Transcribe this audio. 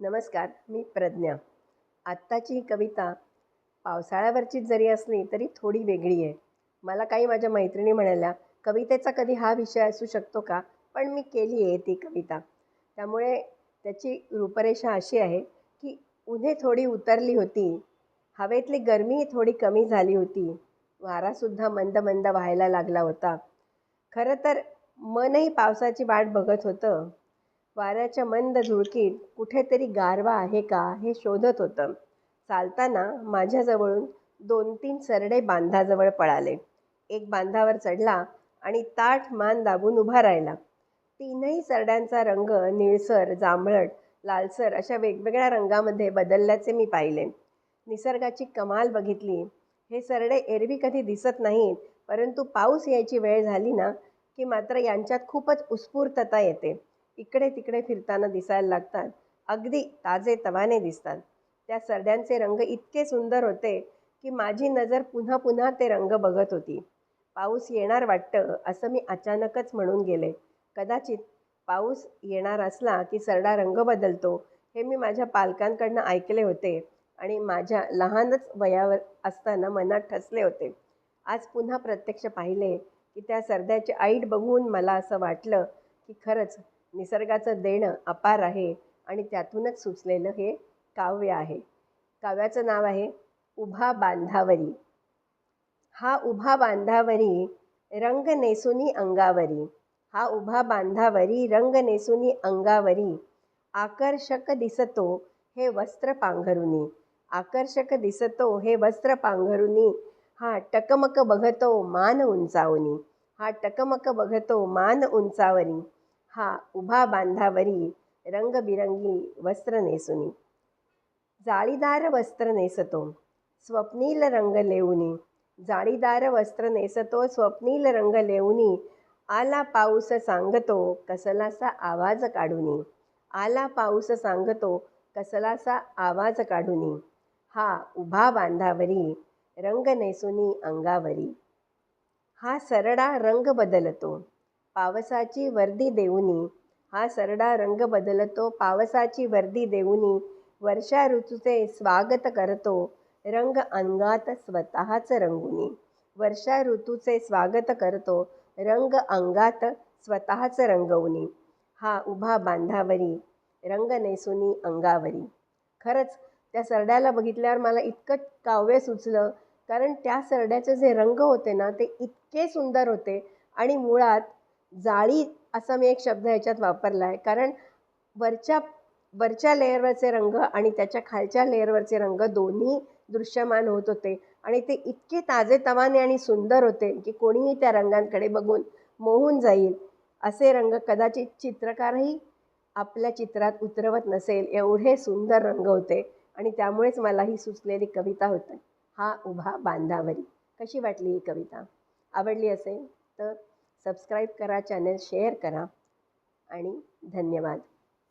नमस्कार मी प्रज्ञा. आत्ताची ही कविता पावसाळ्यावरचीच जरी असली तरी थोडी वेगळी आहे. मला काही माझ्या मैत्रिणी म्हणाल्या कवितेचा कधी हा विषय असू शकतो का? पण मी केली आहे ती कविता. त्यामुळे त्याची रूपरेषा अशी आहे की उन्हे थोडी उतरली होती हवेतली गरमी थोडी कमी झाली होती वारासुद्धा मंद मंद व्हायला लागला होता. खरं तर मनही पावसाची वाट बघत होतं. वाऱ्याच्या मंद झुळकीत कुठेतरी गारवा आहे का हे शोधत होतं. चालताना माझ्याजवळून दोन तीन सरडे बांधाजवळ पळाले. एक बांधावर चढला आणि ताठ मान दाबून उभा राहिला. तीनही सरड्यांचा रंग निळसर जांभळट लालसर अशा वेगवेगळ्या रंगामध्ये बदलल्याचे मी पाहिले. निसर्गाची कमाल बघितली. हे सरडे एरवी कधी दिसत नाहीत परंतु पाऊस यायची वेळ झाली ना की मात्र यांच्यात खूपच उत्स्फूर्तता येते. इकडे तिकडे फिरताना दिसायला लागतात. अगदी ताजे तवाने दिसतात. त्या सरड्यांचे रंग इतके सुंदर होते की माझी नजर पुन्हा पुन्हा ते रंग बघत होती. पाऊस येणार वाटतं असं मी अचानकच म्हणून गेले. कदाचित पाऊस येणार असला की सरडा रंग बदलतो हे मी माझ्या पालकांकडनं ऐकले होते आणि माझ्या लहानच वयावर असताना मनात ठसले होते. आज पुन्हा प्रत्यक्ष पाहिले की त्या सरड्याचे ऐट बघून मला असं वाटलं की खरंच निसर्गाचं देणं अपार आहे आणि त्यातूनच सुचलेलं हे काव्य आहे. काव्याचं नाव आहे उभा बांधावरी. हा उभा बांधावरी रंग नेसुनी अंगावरी. हा उभा बांधावरी रंग नेसुनी अंगावरी. आकर्षक दिसतो हे वस्त्र पांघरुनी. आकर्षक दिसतो हे वस्त्र पांघरुनी. हा टकमक बघतो मान उंचावनी. हा टकमक बघतो मान उंचावरी. हा उभा बांधावरी रंगबिरंगी वस्त्र नेसुनी. जाळीदार वस्त्र नेसतो स्वप्नील रंग लेऊनी. जाळीदार वस्त्र नेसतो स्वप्नील रंग लेऊनी. आला पाऊस सांगतो कसलासा आवाज काढूनी. आला पाऊस सांगतो कसलासा आवाज काढूनी. हा उभा बांधावरी रंग नेसुनी अंगावरी. हा सरडा रंग बदलतो पावसाची वर्दी देऊनी. हा सरडा रंग बदलतो पावसाची वर्दी देऊनी. वर्षा ऋतूचे स्वागत करतो रंग अंगात स्वतःच रंगुनी. वर्षा ऋतूचे स्वागत करतो रंग अंगात स्वतःच रंगवणी हा उभा बांधावरी रंग नेसुनी अंगावरी. खरंच त्या सरड्याला बघितल्यावर मला इतकं काव्य सुचलं कारण त्या सरड्याचे जे रंग होते ना ते इतके सुंदर होते आणि मुळात जाळी असा मी एक शब्द ह्याच्यात वापरला आहे कारण वरच्या वरच्या लेअरवरचे रंग आणि त्याच्या खालच्या लेअरवरचे रंग दोन्ही दृश्यमान होत होते. आणि ते इतके ताजेतवाने आणि सुंदर होते की कोणीही त्या रंगांकडे बघून मोहून जाईल. असे रंग कदाचित चित्रकारही आपल्या चित्रात उतरवत नसेल. एवढे सुंदर रंग होते आणि त्यामुळेच मला ही सुचलेली कविता होती. हा उभा बांधावरी. कशी वाटली ही कविता? आवडली असेल तर सबस्क्राईब करा चॅनल शेअर करा आणि धन्यवाद.